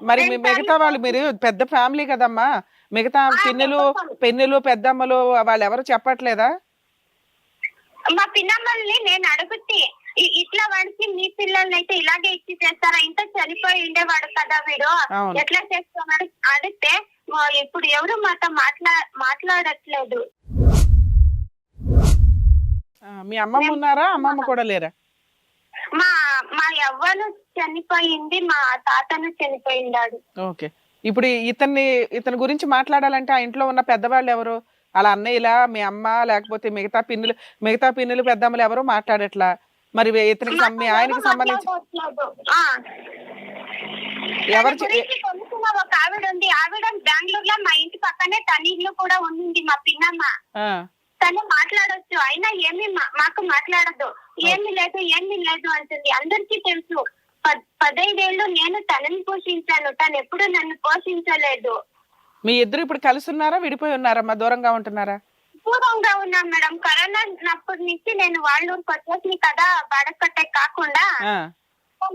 మరి మీ మిగతా వాళ్ళు మీరు పెద్ద ఫ్యామిలీ కదమ్మా. మిగతా పిన్నులు. పెన్నులు పెద్దమ్మలు వాళ్ళు ఎవరు చెప్పట్లేదా? మా పిన్నమ్మల్ని నేను అడుగుతే ఇట్లా వాడికి మీ పిల్లల్ని అయితే ఇలాగే ఇచ్చి చేస్తారా? ఇంత చనిపోయి ఉండేవాడు కదా వీడు. ఎట్లా చేస్తున్నాడు అడిగితే "మా ఇప్పుడు ఎవరు మాతో మాట్లా మాట్లాడట్లేదు. మీ అమ్మమ్మ ఉన్నారా? అమ్మమ్మ కూడా లేరా? మా మా యవ్వను చనిపోయింది మా తాతను చనిపోయిండాడు. ఓకే. ఇప్పుడు ఇతన్ని ఇతని గురించి మాట్లాడాలంటే ఆ ఇంట్లో ఉన్న పెద్దవాళ్ళు ఎవరు? అలా అన్నయ్యలా మీ అమ్మ లేకపోతే మిగతా పిన్నులు మిగతా పిన్నులు పెద్దమ్మలు ఎవరు మాట్లాడట్లా? మరి ఇతనికి సం- మీ ఆయనకి సంబంధించి. ఎవరు చె- ఒక ఆవిడ ఉంది. ఆవిడ బెంగళూరులో మా ఇంటి పక్కనే తన ఇల్లు కూడా ఉంది మా పిన్నమ్మ. ఆ, తను మాట్లాడొచ్చు. అయినా ఏమి మా- మాకు మాట్లాడదు ఏమి లేదు ఏమి లేదు అంటుంది. అందరికీ తెలుసు. పద్- పదైదేళ్ళు నేను తనని పోషించాను. తను ఎప్పుడు నన్ను పోషించలేదు. మీ ఇద్దరు ఇప్పుడు కలిసి ఉన్నారా విడిపోయి ఉన్నారమ్మా దూరంగా ఉంటున్నారా? దూరంగా ఉన్నాం మేడం. కరోనా ఉన్నప్పటి నుంచి నేను వాళ్ళ ఊరికి వచ్చేసి కదా బడకట్టే కాకుండా.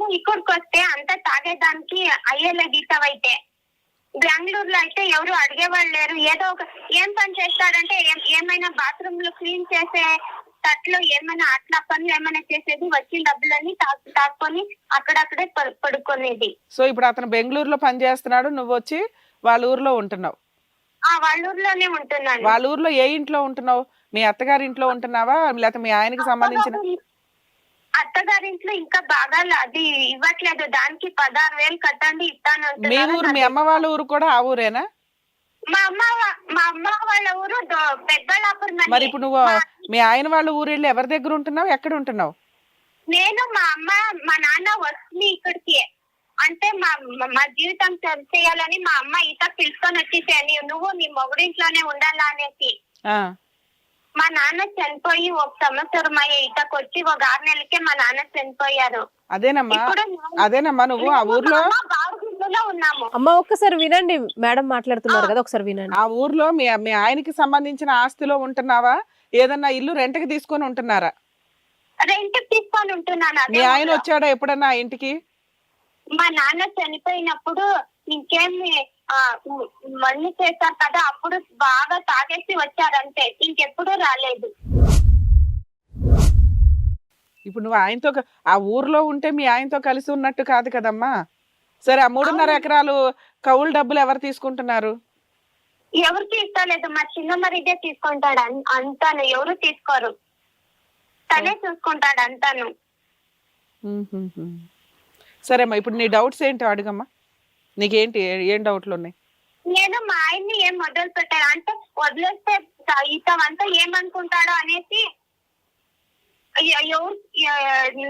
ఇక్కడికి వస్తే అంత తాగేదానికి అయ్యేలే గీతవైతే బెంగళూరులో అయితే ఎవరు అడిగేవాళ్ళు లేరు. ఏదో ఒక ఏం పని చేస్తాడంటే ఏమైనా బాత్రూమ్లో క్లీన్ చేసే తట్లో ఏమైనా అట్లా పనులు ఏమైనా చేసేది వచ్చిన డబ్బులన్నీ తాకు తాకొని అక్కడక్కడే పడు- పడుకునేది. సో ఇప్పుడు అతను బెంగళూరులో పని చేస్తున్నాడు. నువ్వు వచ్చి వాళ్ళ ఊర్లో ఉంటున్నావు. ఆ వాళ్ళ ఊర్లోనే ఉంటున్నాను. వాళ్ళ ఊర్లో ఏ ఇంట్లో ఉంటున్నావు? మీ అత్తగారి ఇంట్లో ఉంటున్నావా? లేకపోతే మీ ఆయనకి సంబంధించిన అత్తగారింట్లో ఇంకా బాగా అది ఇవ్వట్లేదు. దానికి పదహారు వేలు కట్టండి ఇస్తాను మీ. ఊరు మీ అమ్మ వాళ్ళ ఊరు కూడా ఆ ఊరేనా? మా అమ్మ మా అమ్మ వాళ్ళ ఊరు పెద్దలాపురం. మరి ఇప్పుడు నువ్వు మీ ఆయన వాళ్ళ ఊరు వెళ్ళి ఎవరి దగ్గర ఉంటున్నావు? ఎక్కడ ఉంటున్నావు? నేను మా అమ్మ మా నాన్న వస్తుంది ఇక్కడికి. అంటే మా మా- జీవితం చేయాలని మా అమ్మ ఈత పిలుచుకొని వచ్చేసాను నువ్వు నీ మొగుడింట్లోనే ఉండాలా అనేసి. మా నాన్న చనిపోయి ఒక సంవత్సరం అయ్యే ఈతకు వచ్చి ఒక ఆరు నెలలకే మా నాన్న చనిపోయారు. అదేనమ్మా? అదేనమ్మా నువ్వు? ఆ ఊర్లో? అమ్మ బావుగుండులో ఉన్నాము. అమ్మ ఒక్కసారి వినండి. మేడం మాట్లాడుతున్నారు కదా ఒకసారి వినండి. ఆ ఊర్లో మీ మీ ఆయనకి సంబంధించిన ఆస్తిలో ఉంటున్నావా? ఏదన్నా ఇల్లు రెంట్కి తీసుకొని ఉంటున్నారా? రెంట్ తీసుకొని ఉంటున్నాను అదే మీ ఆయన. వచ్చాడా ఎప్పుడన్నా ఆ ఇంటికి? మా నాన్న చనిపోయినప్పుడు మ్- మళ్ళీ చేశారు కదా అప్పుడు బాగా తాగేసి వచ్చారంతే ఇంకెప్పుడు రాలేదు. ఇప్పుడు నువ్వు ఆయనతో ఆ ఊర్లో ఉంటే మీ ఆయనతో కలిసి ఉన్నట్టు కాదు కదమ్మా. సరే ఆ మూడున్నర. ఎకరాలు కౌలు డబ్బులు ఎవరు తీసుకుంటున్నారు? ఎవరికి ఇస్తలేదు మా చిన్న మరిదే తీసుకుంటాడు అంతాను ఎవరు తీసుకోరు. తనే చూసుకుంటాడు అంతాను. సరేమ్మా ఇప్పుడు నీ డౌట్స్ ఏంటో అడుగమ్మా. నీకేంటి? ఏం డౌట్లు ఉన్నాయి నేను మా ఆయన్ని ఏం మొదలు పెట్టాను అంటే వదిలేస్తే ఇతమంతా ఏమనుకుంటాడో అనేసి ఎవరు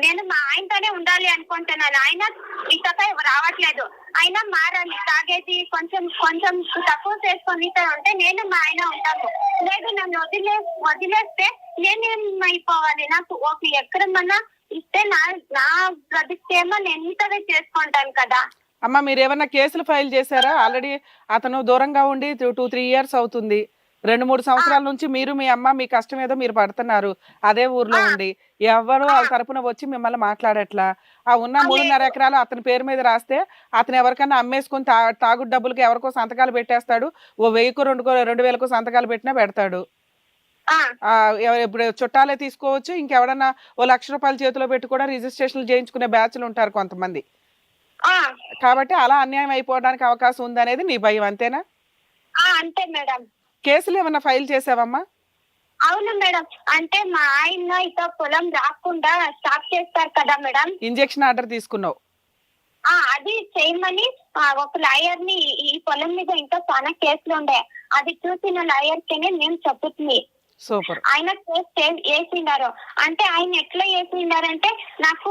నేను మా ఆయనతోనే ఉండాలి అనుకుంటున్నాను. ఆయన ఇతక రావట్లేదు. అయినా మారాలి తాగేది కొంచెం కొంచెం తక్కువ చేసుకొని ఇతను ఉంటే నేను మా ఆయన ఉంటాను లేదు నన్ను వదిలే వదిలేస్తే నేనేమైపోవాలి? నాకు ఒక ఎక్కడమన్నా ఇస్తే నా నా బ్రతికేమో నేను ఇంతగా చేసుకుంటాను కదా? అమ్మా మీరు ఏమన్నా కేసులు ఫైల్ చేశారా? ఆల్రెడీ అతను దూరంగా ఉండి టూ త్రీ ఇయర్స్ అవుతుంది. రెండు మూడు సంవత్సరాల నుంచి మీరు మీ అమ్మ మీ కష్టం ఏదో మీరు పడుతున్నారు. అదే ఊర్లో. ఉండి. ఎవరు ఆ! ఆ. తరపున వచ్చి మిమ్మల్ని మాట్లాడట్లా? ఆ ఉన్న మూడున్నర. ఎకరాలు అతని పేరు మీద రాస్తే అతను ఎవరికైనా అమ్మేసుకుని తా తాగుడు డబ్బులకి ఎవరికో సంతకాలు పెట్టేస్తాడు. ఓ వెయ్యికో రెండుకో రెండు వేలకో సంతకాలు పెట్టినా పెడతాడు. ఇప్పుడు చుట్టాలే తీసుకోవచ్చు. ఇంకెవడన్నా ఓ లక్ష రూపాయల చేతిలో పెట్టి కూడా రిజిస్ట్రేషన్లు చేయించుకునే బ్యాచ్లు ఉంటారు కొంతమంది. కాబట్టి అలా అన్యాయం అయిపోవడానికి అవకాశం ఉందనేది నీ భయం అంతేనా? ఆ, అంతే మేడం. కేసులు ఏమన్నా ఫైల్ చేసావమ్మా? అవును మేడం. అంటే మా ఆయన ఇక పొలం రాకుండా స్టాప్ చేస్తారు కదా మేడం. ఇంజెక్షన్ ఆర్డర్ తీసుకున్నావు. అది చేయమని ఒక లాయర్ని ఈ- ఈ పొలం మీద ఇంకా చాలా కేసులు ఉండే. అది చూసిన లాయర్ కేనే మేము చెప్పుతుంది సూపర్. ఆయన కేసు వేసిండారు అంటే ఆయన ఎట్లా వేసిండారంటే నాకు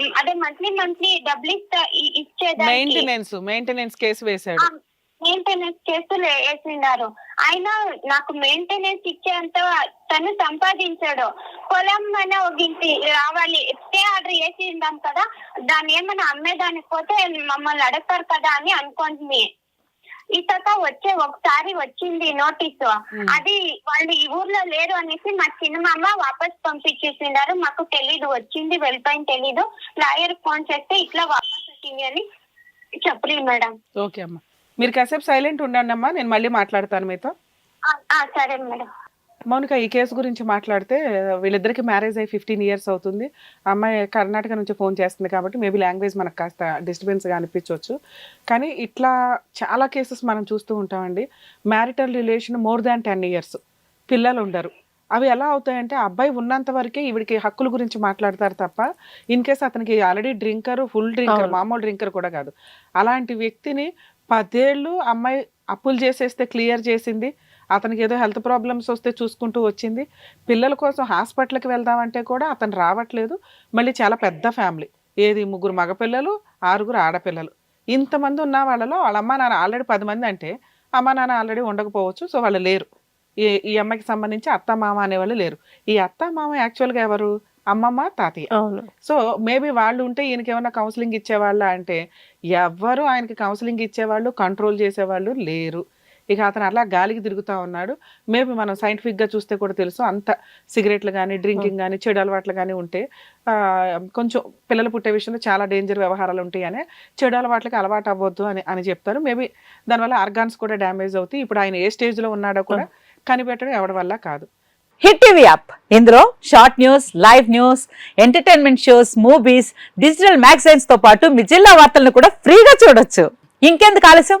ఉమ్, అదే మంత్లీ మంత్లీ డబ్బులు ఇస్తా ఇ- ఇచ్చేదానికి మెయింటెనెన్స్ మెయింటెనెన్స్ కేసు వేశాడు. మెయింటెనెన్స్ కేసులు వేసిండారు. ఆయన నాకు మెయింటెనెన్స్ ఇచ్చేంత తను సంపాదించాడు. పొలం ఒక ఇంటి రావాలి స్టే ఆర్డర్ వేసి ఉందాం కదా దాన్ని ఏమైనా అమ్మేదానికి పోతే మమ్మల్ని అడగతారు కదా అని అనుకుంటుంది తర్వాత వచ్చే ఒకసారి వచ్చింది నోటీసు. Hmm. అది వాళ్ళు ఈ ఊర్లో లేరు అనేసి మా చిన్నమామ వాపస్ పంపించేసిండారు. మాకు తెలీదు వచ్చింది వెళ్ళిపోయింది తెలీదు. లాయర్ ఫోన్ చేస్తే ఇట్లా వాపస్ వచ్చింది అని చెప్పలేదు మేడం. ఓకే అమ్మా. మీరు కాసేపు సైలెంట్ ఉండండి అమ్మా నేను మళ్ళీ మాట్లాడతాను మీతో. సరే మేడం. మౌనిక ఈ కేసు గురించి మాట్లాడితే వీళ్ళిద్దరికి మ్యారేజ్ అయ్యి ఫిఫ్టీన్ ఇయర్స్ అవుతుంది. అమ్మాయి కర్ణాటక నుంచి ఫోన్ చేస్తుంది కాబట్టి మేబీ లాంగ్వేజ్ మనకు కాస్త డిస్టర్బెన్స్గా అనిపించవచ్చు కానీ ఇట్లా చాలా కేసెస్ మనం చూస్తూ ఉంటామండి. Marital relation more than ten years. పిల్లలు ఉండరు. అవి ఎలా అవుతాయంటే అబ్బాయి ఉన్నంత వరకే ఈవిడికి హక్కుల గురించి మాట్లాడతారు తప్ప ఇన్ కేస్ అతనికి ఆల్రెడీ డ్రింకర్ ఫుల్ డ్రింకర్. మామూలు డ్రింకర్ కూడా కాదు. అలాంటి వ్యక్తిని పదేళ్ళు అమ్మాయి అప్పులు చేసేస్తే క్లియర్ చేసింది. అతనికి ఏదో హెల్త్ ప్రాబ్లమ్స్ వస్తే చూసుకుంటూ వచ్చింది. పిల్లల కోసం హాస్పిటల్కి వెళ్దామంటే కూడా అతను రావట్లేదు. మళ్ళీ చాలా పెద్ద ఫ్యామిలీ. ఏది ముగ్గురు మగపిల్లలు ఆరుగురు ఆడపిల్లలు. ఇంతమంది ఉన్న వాళ్ళలో వాళ్ళ అమ్మ నాన్న ఆల్రెడీ పది మంది అంటే అమ్మ నాన్న ఆల్రెడీ ఉండకపోవచ్చు సో వాళ్ళు లేరు. ఈ ఈ అమ్మాయికి సంబంధించి అత్త మామ అనేవాళ్ళు లేరు. ఈ అత్త మామ యాక్చువల్గా ఎవరు? అమ్మమ్మ తాతయ్య. సో మేబీ వాళ్ళు ఉంటే ఈయనకి ఏమైనా కౌన్సిలింగ్ ఇచ్చేవాళ్ళ అంటే ఎవ్వరు ఆయనకి కౌన్సిలింగ్ ఇచ్చేవాళ్ళు కంట్రోల్ చేసేవాళ్ళు లేరు. ఇక అతను అలా గాలికి తిరుగుతూ ఉన్నాడు. మేబీ మనం సైంటిఫిక్గా చూస్తే కూడా తెలుసు అంత సిగరెట్లు కానీ డ్రింకింగ్ కానీ చెడు అలవాట్లు కానీ ఉంటే కొంచెం పిల్లలు పుట్టే విషయంలో చాలా డేంజర్ వ్యవహారాలు ఉంటాయి అని చెడు అలవాట్లకి అలవాటు అవ్వద్దు అని అని చెప్తారు. మేబీ దానివల్ల ఆర్గాన్స్ కూడా డ్యామేజ్ అవుతాయి. ఇప్పుడు ఆయన ఏ స్టేజ్లో ఉన్నాడో కూడా కనిపెట్టడం ఎవరి వల్ల కాదు. Hit TV app. ఇందులో short news live news entertainment shows movies digital మ్యాగజైన్స్తో పాటు మీ జిల్లా వార్తలను కూడా ఫ్రీగా చూడొచ్చు. ఇంకెందుకు ఆలస్యం?